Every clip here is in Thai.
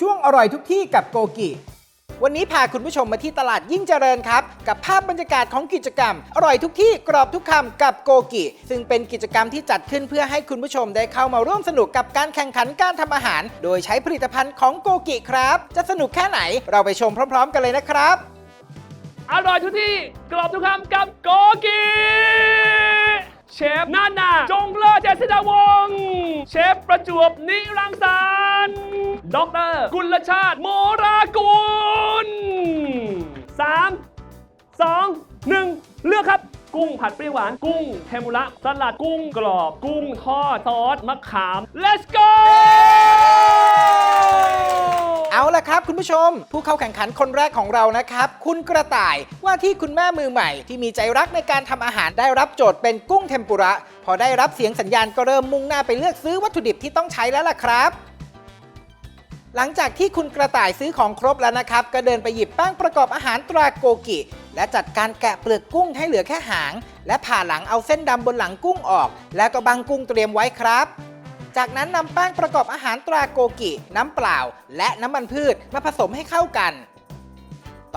ช่วงอร่อยทุกที่กับโกกิ วันนี้พาคุณผู้ชมมาที่ตลาดยิ่งเจริญครับ กับภาพบรรยากาศของกิจกรรม อร่อยทุกที่กรอบทุกคำกับโกกิ ซึ่งเป็นกิจกรรมที่จัดขึ้นเพื่อให้คุณผู้ชมได้เข้ามาร่วมสนุกกับการแข่งขันการทำอาหาร โดยใช้ผลิตภัณฑ์ของโกกิครับ จะสนุกแค่ไหนเราไปชมพร้อม ๆ กันเลยนะครับ อร่อยทุกที่กรอบทุกคำกับโกกีเชฟนานาจง เจษฎาวงศ์เชฟประจวบนิรังสรรค์ดอกเตอรกุลชาติโมรากุลสามสองหนึ่งเลือกครับ กุ้งผัดเปรี้ยวหวาน กุ้งเทมปุระสลัดกุ้งกรอบ กุ้งทอดซอสมะขาม let's go ละครับคุณผู้ชม ผู้เข้าแข่งขันคนแรกของเรานะครับ คุณกระต่ายว่าที่คุณแม่มือใหม่ ที่มีใจรักในการทำอาหารได้รับโจทย์เป็นกุ้งเทมปุระ พอได้รับเสียงสัญญาณก็เริ่มมุ่งหน้าไปเลือกซื้อวัตถุดิบที่ต้องใช้แล้วล่ะครับหลังจากที่คุณกระต่ายซื้อของครบแล้วนะครับ ก็เดินไปหยิบแป้งประกอบอาหารตราโกกิ และจัดการแกะเปลือกกุ้งให้เหลือแค่หาง และผ่าหลังเอาเส้นดำบนหลังกุ้งออก แล้วก็บังกุ้งเตรียมไว้ครับ จากนั้นนำแป้งประกอบอาหารตราโกกิ น้ำเปล่า และน้ำมันพืชมาผสมให้เข้ากัน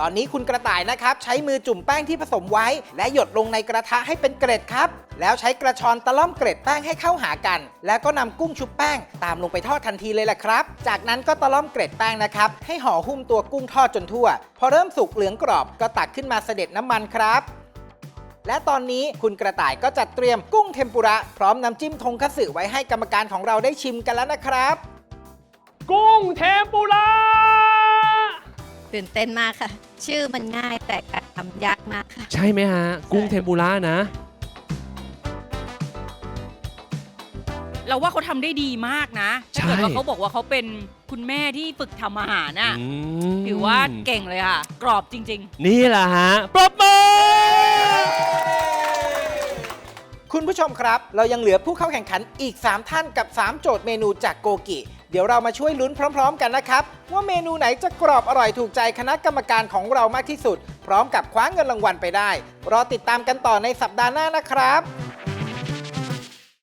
ตอนนี้คุณกระต่ายนะครับ ใช้มือจุ่มแป้งที่ผสมไว้ และหยดลงในกระทะให้เป็นเกล็ดครับ แล้วใช้กระชอนตะล่อมเกล็ดแป้งให้เข้าหากัน แล้วก็นำกุ้งชุบแป้งตามลงไปทอดทันทีเลยแหละครับ จากนั้นก็ตะล่อมเกล็ดแป้งนะครับ ให้ห่อหุ้มตัวกุ้งทอดจนทั่ว พอเริ่มสุกเหลืองกรอบก็ตักขึ้นมาเสด็จน้ำมันครับ และตอนนี้คุณกระต่ายก็จัดเตรียมกุ้งเทมปุระพร้อมน้ำจิ้มทงคัตสึไว้ให้กรรมการของเราได้ชิมกันแล้วนะครับ กุ้งเทมปุระ ตื่นเต้นมากค่ะ ชื่อมันง่ายแต่การทำยากมากค่ะ ใช่ไหมฮะ กุ้งเทมปุระนะ เราว่าเขาทำได้ดีมากนะใช่ถ้าเกิดว่าเขาบอกว่าเขาเป็นคุณแม่ที่ฝึกทำอาหารน่ะอืมถือว่าเก่งเลยค่ะ กรอบจริง ๆ นี่แหละฮะปรบมือ คุณผู้ชมครับ เรายังเหลือผู้เข้าแข่งขันอีก 3 ท่านกับ 3 โจทย์เมนูจากโกกิ เดี๋ยวเรามาช่วยลุ้นพร้อม ๆ กันนะครับ ว่าเมนูไหนจะกรอบอร่อยถูกใจคณะกรรมการของเรามากที่สุด พร้อมกับคว้าเงินรางวัลไปได้ รอติดตามกันต่อในสัปดาห์หน้านะครับ